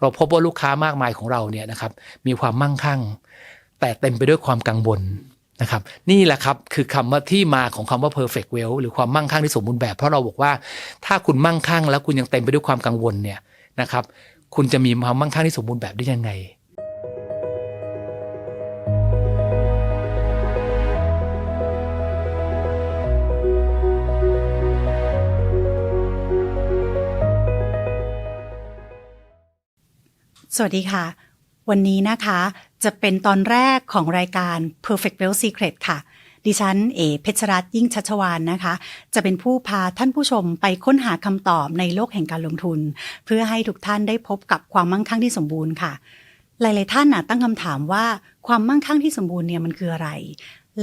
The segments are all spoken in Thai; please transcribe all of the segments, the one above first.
เราพบว่าลูกค้ามากมายของเราเนี่ยนะครับมีความมั่งคั่ง แต่เต็มไปด้วยความกังวลนะครับนี่แหละครับคือคำว่าที่มาของคำว่า perfect wealth หรือความมั่งคั่งที่สมบูรณ์แบบ เพราะเราบอกว่าถ้าคุณมั่งคั่ง แล้วคุณยังเต็มไปด้วยความกังวลเนี่ยนะครับคุณจะมีความมั่งคั่งที่สมบูรณ์แบบได้ยังไง สวัสดีค่ะ วันนี้นะคะ จะเป็นตอนแรกของรายการ Perfect Wealth Secret ค่ะ ดิฉันเอเพชรรัตน์ยิ่งชัชวานนะคะ จะเป็นผู้พาท่านผู้ชมไปค้นหาคำตอบในโลกแห่งการลงทุน เพื่อให้ทุกท่านได้พบกับความมั่งคั่งที่สมบูรณ์ค่ะ หลาย ๆ ท่านน่ะตั้งคำถามว่าความมั่งคั่งที่สมบูรณ์เนี่ยมันคืออะไร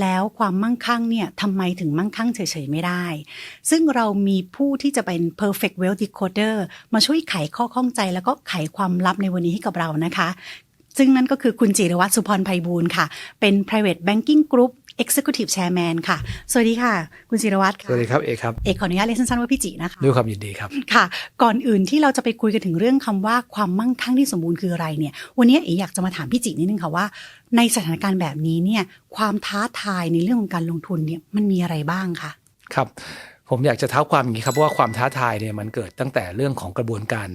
แล้วความมั่งคั่งเนี่ยทำไมถึงมั่งคั่งเฉย ๆ ไม่ได้ ซึ่งเรามีผู้ที่จะเป็น perfect wealth decoder มาช่วยไขข้อข้องใจแล้วก็ไขความลับในวันนี้ให้กับเรานะคะ ซึ่งนั่นก็คือคุณจิรวัตรสุพรไพบูลย์ค่ะ เป็น private banking group executive chairman ค่ะ สวัสดีค่ะ คุณจิรวัตรสค่ะวัสดีครับ เอกครับ เอกขออนุญาตเรียกสั้นๆว่าพี่จินะคะ ด้วยความยินดีครับ ค่ะ ก่อนอื่นที่เราจะไปคุยกันถึงเรื่องคำว่าความมั่งคั่งที่สมบูรณ์คืออะไรเนี่ย วันนี้เอ๋อยากจะมาถามพี่จินิดนึงค่ะว่า ในสถานการณ์แบบนี้เนี่ยความท้าทายในเรื่องของการลงทุนเนี่ยมันมีอะไรบ้างคะ ครับผมอยากจะเท้าความอย่างนี้ครับว่าความท้าทายเนี่ยมันเกิดตั้งแต่เรื่องของกระบวนการ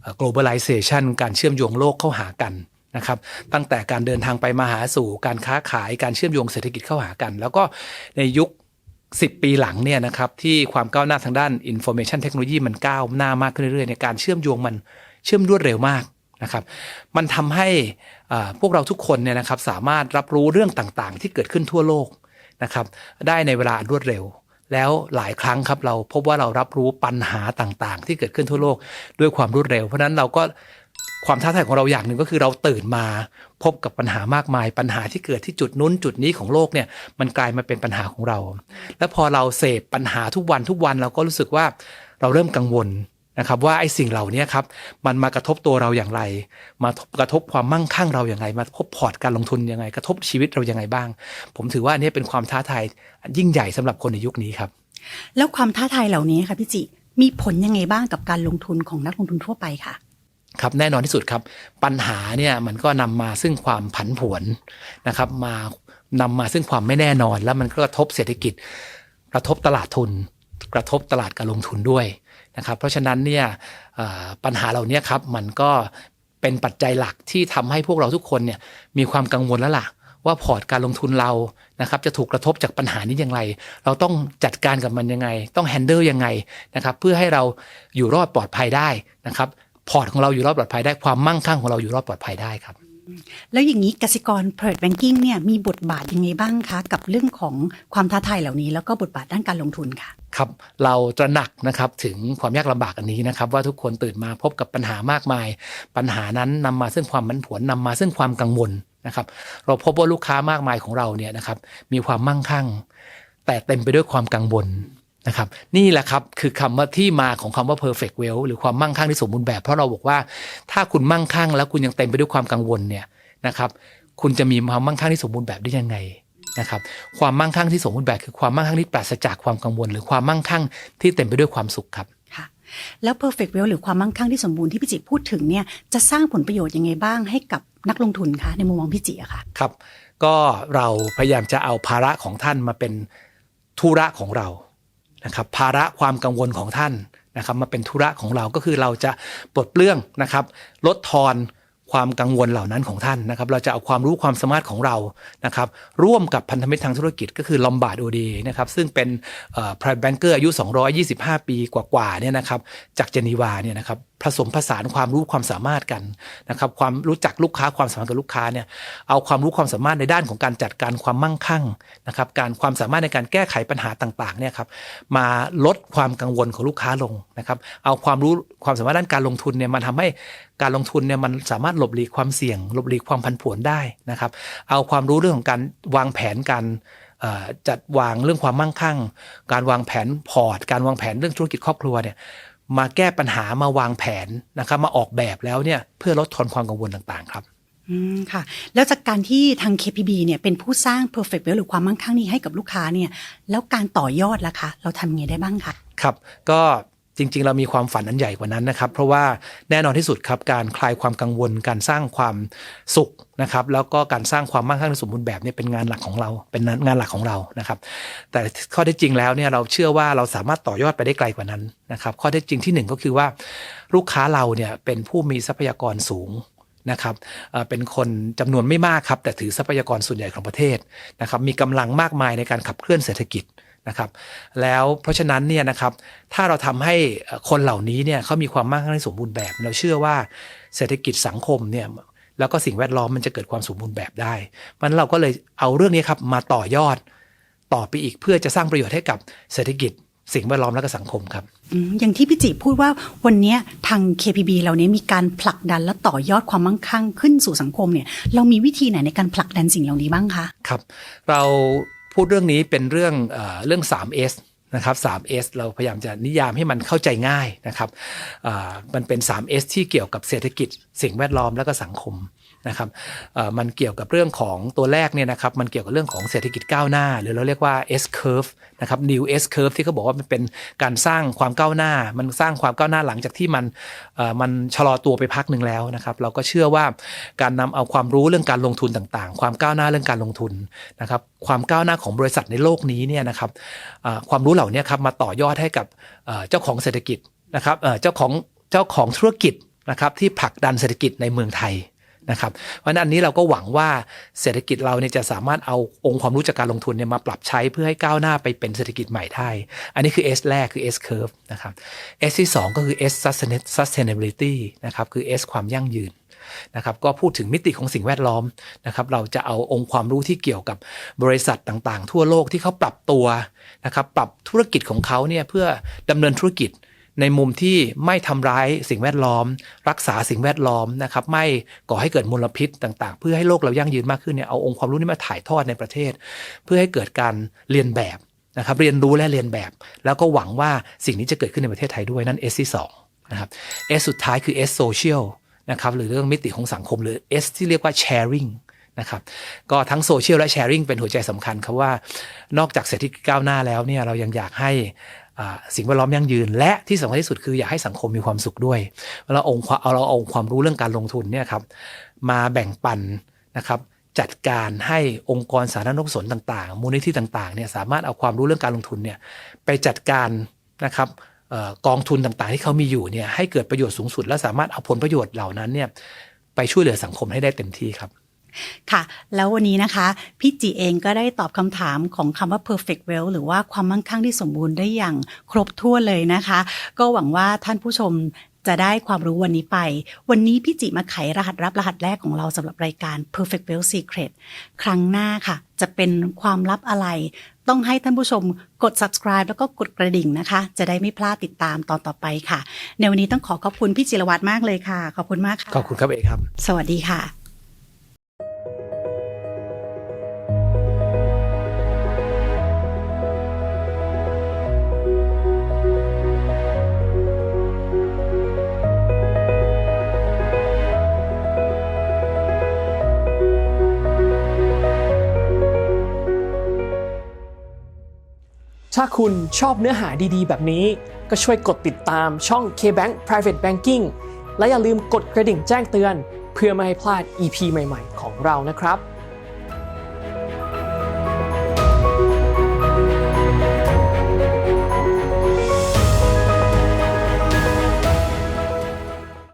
เอ่อ globalization การเชื่อมโยงโลกเข้าหากัน นะครับตั้งแต่การเดินทางไปมาหาสู่การค้าขายการเชื่อมโยงเศรษฐกิจเข้าหากัน แล้วก็ในยุค 10 ปีหลังเนี่ยนะครับที่ความก้าวหน้าทางด้าน information technology มันก้าวหน้ามากขึ้นเรื่อยๆในยการเชื่อมโยงมันเชื่อมรวดเร็วมากนะครับมันทำให้พวกเราทุกคนเนี่ยนะครับสามารถรับรู้เรื่องต่างๆ ที่เกิดขึ้นทั่วโลกนะครับได้ในเวลารวดเร็ว แล้วหลายครั้งครับเราพบว่าเรารับรู้ปัญหาต่างๆ ที่เกิดขึ้นทั่วโลกด้วยความรวดเร็ว เพราะนั้นเราก็ ความท้าทายของเราอย่างหนึ่งก็คือเราตื่นมาพบกับปัญหามากมาย ปัญหาที่เกิดที่จุดนู้นจุดนี้ของโลกเนี่ยมันกลายมาเป็นปัญหาของเรา แล้วพอเราเสพปัญหาทุกวันทุกวันเราก็รู้สึกว่าเราเริ่มกังวลนะครับว่าไอ้สิ่งเหล่านี้ครับมันมากระทบตัวเราอย่างไร มากระทบความมั่งคั่งเราอย่างไร มากระทบพอร์ตการลงทุนยังไง กระทบชีวิตเรายังไงบ้าง ผมถือว่าอันนี้เป็นความท้าทายยิ่งใหญ่สำหรับคนในยุคนี้ครับ แล้วความท้าทายเหล่านี้ค่ะพี่จิมีผลยังไงบ้างกับการลงทุนของนักลงทุนทั่วไปค่ะ ครับแน่นอนที่สุดครับปัญหาเนี่ยมันก็นำมาซึ่งความผันผวนนะครับ มานำมาซึ่งความไม่แน่นอน แล้วมันก็กระทบเศรษฐกิจ กระทบตลาดทุน กระทบตลาดการลงทุนด้วยนะครับ เพราะฉะนั้นเนี่ยปัญหาเหล่านี้ครับมันก็เป็นปัจจัยหลักที่ทำให้พวกเราทุกคนเนี่ยมีความกังวลแล้วล่ะว่าพอร์ตการลงทุนเรานะครับจะถูกกระทบจากปัญหานี้อย่างไร เราต้องจัดการกับมันยังไง ต้องแฮนเดิลยังไงนะครับเพื่อให้เราอยู่รอดปลอดภัยได้นะครับ พอร์ตของเราอยู่รอดปลอดภัยได้ความมั่งคั่งของเราอยู่รอดปลอดภัยได้ครับ แล้วอย่างนี้กสิกร private banking เนี่ยมีบทบาทยังไงบ้างคะ กับเรื่องของความท้าทายเหล่านี้ แล้วก็บทบาทด้านการลงทุนค่ะครับเราตระหนักนะครับถึงความยากลำบากอันนี้นะครับ ว่าทุกคนตื่นมาพบกับปัญหามากมาย ปัญหานั้นนำมาซึ่งความมันผวนนำมาซึ่งความกังวลนะครับ เราพบว่าลูกค้ามากมายของเราเนี่ยนะครับมีความมั่งคั่ง แต่เต็มไปด้วยความกังวล นะครับนี่แหละครับคือคำว่าที่มาของคำว่า perfect wealth หรือความมั่งคั่งที่สมบูรณ์แบบ เพราะเราบอกว่าถ้าคุณมั่งคั่งแล้วคุณยังเต็มไปด้วยความกังวลเนี่ยนะครับคุณจะมีความมั่งคั่งที่สมบูรณ์แบบได้ยังไงนะครับความมั่งคั่งที่สมบูรณ์แบบคือความมั่งคั่งที่ปราศจากความกังวล หรือความมั่งคั่งที่เต็มไปด้วยความสุขครับค่ะแล้ว perfect wealth หรือความมั่งคั่งที่สมบูรณ์ที่พี่จิพูดถึงเนี่ยจะสร้างผลประโยชน์ยังไงบ้างให้กับนักลงทุนคะในมุมมองพี่จิอะค่ะครับ ก็เราพยายามจะเอาภาระของท่านมาเป็นธุระของเรา นะครับภาระความกังวลของท่านนะครับมาเป็นธุระของเราก็คือเราจะปลดเปลื้องนะครับลดทอนความกังวลเหล่านั้นของท่านนะครับ เราจะเอาความรู้ความสามารถของเรานะครับ ร่วมกับพันธมิตรทางธุรกิจก็คือลอมบาร์ดโอดีนะครับ ซึ่งเป็นเอ่อ private banker อายุ 225 ปีกว่าๆเนี่ยนะครับ จากเจนีวาเนี่ยนะครับ ผสมผสานความรู้ความสามารถกันนะครับความรู้จักลูกค้าความสัมพันธ์กับลูกค้าเนี่ยเอาความรู้ความสามารถในด้านของการจัดการความมั่งคั่งนะครับการความสามารถในการแก้ไขปัญหาต่างๆเนี่ยครับมาลดความกังวลของลูกค้าลงนะครับเอาความรู้ความสามารถด้านการลงทุนเนี่ยมาทำให้การลงทุนเนี่ยมันสามารถหลบหลีกความเสี่ยง หลบหลีกความผันผวนได้นะครับ เอาความรู้เรื่องของการวางแผนการจัดวางเรื่องความมั่งคั่ง การวางแผนพอร์ต การวางแผนเรื่องธุรกิจครอบครัวเนี่ย มาแก้ปัญหามาวางแผนนะครับ มาออกแบบแล้วเนี่ยเพื่อลดทอนความกังวลต่างๆ ครับอืมค่ะ แล้วจากการที่ทาง KPB เนี่ยเป็นผู้สร้าง perfect wealth หรือความมั่งคั่งนี้ให้กับลูกค้าเนี่ยแล้วการต่อยอดล่ะคะ เราทำยังไงได้บ้างคะครับ ก็ จริง ๆ เรามีความฝันอันใหญ่กว่านั้นนะครับ เพราะว่าแน่นอนที่สุดครับการคลายความกังวล การสร้างความสุขนะครับแล้วก็การสร้างความมั่งคั่งในสมบูรณ์แบบเนี่ยเป็นงานหลักของเราเป็นงานหลักของเรานะครับ แต่ข้อเท็จจริงแล้วเนี่ยเราเชื่อว่าเราสามารถต่อยอดไปได้ไกลกว่านั้นนะครับข้อเท็จจริงที่หนึ่งก็คือว่า ลูกค้าเราเนี่ยเป็นผู้มีทรัพยากรสูงนะครับเอ่อเป็นคนจำนวนไม่มากครับแต่ถือทรัพยากรส่วนใหญ่ของประเทศนะครับมีกำลังมากมายในการขับเคลื่อนเศรษฐกิจ นะครับแล้วเพราะฉะนั้นเนี่ยนะครับถ้าเราทำให้เอ่อคนเหล่านี้เนี่ยเขามีความมั่งคั่งในสมบูรณ์แบบ เราเชื่อว่าเศรษฐกิจสังคมเนี่ยแล้วก็สิ่งแวดล้อมมันจะเกิดความสมบูรณ์แบบได้เพราะฉะนั้นเราก็เลยเอาเรื่องนี้ครับมาต่อยอดต่อไปอีกเพื่อจะสร้างประโยชน์ให้กับเศรษฐกิจสิ่งแวดล้อมและก็สังคมครับอืมอย่างที่พี่จิพูดว่าวันเนี้ยทาง KPB เราเนี้ยมีการผลักดันและต่อยอดความมั่งคั่งขึ้นสู่สังคมเนี่ยเรามีวิธีไหนในการผลักดันสิ่งเหล่านี้บ้างคะครับ เรา พูดเรื่องนี้เป็นเรื่องเอเรื่อง 3S นะครับ 3S เราพยายามจะนิยามให้มันเข้าใจง่ายนะครับมันเป็น 3S ที่เกี่ยวกับเศรษฐกิจ สิ่งแวดล้อมและก็สังคม นะครับมันเกี่ยวกับเรื่องของตัวแรกเนี่ยนะครับมันเกี่ยวกับเรื่องของเศรษฐกิจก้าวหน้า หรือเราเรียกว่า S curve นะครับ new S curve ที่เขาบอกว่ามันเป็นการสร้างความก้าวหน้า มันสร้างความก้าวหน้าหลังจากที่มันมันชะลอตัวไปพักหนึ่งแล้วนะครับ เราก็เชื่อว่าการนำเอาความรู้เรื่องการลงทุนต่างๆ ความก้าวหน้าเรื่องการลงทุนนะครับความก้าวหน้าของบริษัทในโลกนี้เนี่ยนะครับความรู้เหล่านี้ครับมาต่อยอดให้กับเจ้าของเศรษฐกิจนะครับเจ้าของเจ้าของธุรกิจนะครับที่ผลักดันเศรษฐกิจในเมืองไทย นะครับเพราะฉะนั้นอันนี้เราก็หวังว่าเศรษฐกิจเราเนี่ยจะสามารถเอาองค์ความรู้จากการลงทุนเนี่ยมาปรับใช้เพื่อให้ก้าวหน้าไปเป็นเศรษฐกิจใหม่ได้ อันนี้คือ S แรกคือ S curve นะครับ S ที่ 2 ก็คือ S sustainability นะครับคือ S ความยั่งยืนนะครับก็พูดถึงมิติของสิ่งแวดล้อมนะครับเราจะเอาองค์ความรู้ที่เกี่ยวกับบริษัทต่างๆ ทั่วโลกที่เขาปรับตัวนะครับปรับธุรกิจของเขาเนี่ยเพื่อดำเนินธุรกิจ ในมุมที่ไม่ทำร้ายสิ่งแวดล้อม รักษาสิ่งแวดล้อมนะครับไม่ก่อให้เกิดมลพิษต่างๆ เพื่อให้โลกเรายั่งยืนมากขึ้นเนี่ยเอาองค์ความรู้นี้มาถ่ายทอดในประเทศ เพื่อให้เกิดการเรียนแบบนะครับเรียนรู้และเรียนแบบ แล้วก็หวังว่าสิ่งนี้จะเกิดขึ้นในประเทศไทยด้วยนั่น S ที่2นะครับ S สุดท้ายคือ S social นะครับหรือเรื่องมิติของสังคมหรือ S ที่เรียกว่า sharing นะครับก็ทั้งโซเชียลและแชร์ i ิ g เป็นหัวใจสำคัญครับว่า นอกจากเศรษฐกิจก้าวหน้าแล้วเนี่ยเรายังอยากให้ สิ่งแวดล้อมยั่งยืน และที่สำคัญที่สุดคืออยากให้สังคมมีความสุขด้วยเราองค์ความเอาเราเอาองค์ความรู้เรื่องการลงทุนเนี่ยครับมาแบ่งปันนะครับจัดการให้องค์กรสาธารณกุศลต่างๆ มูลนิธิต่างๆเนี่ยสามารถเอาความรู้เรื่องการลงทุนเนี่ยไปจัดการนะครับออกองทุนต่างๆ ที่เขามีอยู่เนี่ยให้เกิดประโยชน์สูงสุด และสามารถเอาผลประโยชน์เหล่านั้นเนี่ยไปช่วยเหลือสังคมให้ได้เต็มที่ครับ ค่ะ แล้ววันนี้นะคะ พี่จีเองก็ได้ตอบคำถามของคำว่า perfect wealth หรือว่าความมั่งคั่งที่สมบูรณ์ได้อย่างครบถ้วนเลยนะคะ ก็หวังว่าท่านผู้ชมจะได้ความรู้วันนี้ไป วันนี้พี่จิมาไขรหัสรับรหัสแรกของเราสำหรับรายการ perfect wealth secret ครั้งหน้าค่ะ จะเป็นความลับอะไร ต้องให้ท่านผู้ชมกด subscribe แล้วก็กดกระดิ่งนะคะ จะได้ไม่พลาดติดตามตอนต่อไปค่ะ ในวันนี้ต้องขอขอบคุณพี่จิรวัตรมากเลยค่ะ ขอบคุณมากค่ะ ขอบคุณครับเอกครับ สวัสดีค่ะ ถ้าคุณชอบเนื้อหาดีๆ แบบนี้ ก็ช่วยกดติดตามช่อง KBank Private Banking และอย่าลืมกดกระดิ่งแจ้งเตือน เพื่อไม่ให้พลาด EP ใหม่ๆ ของเรานะครับ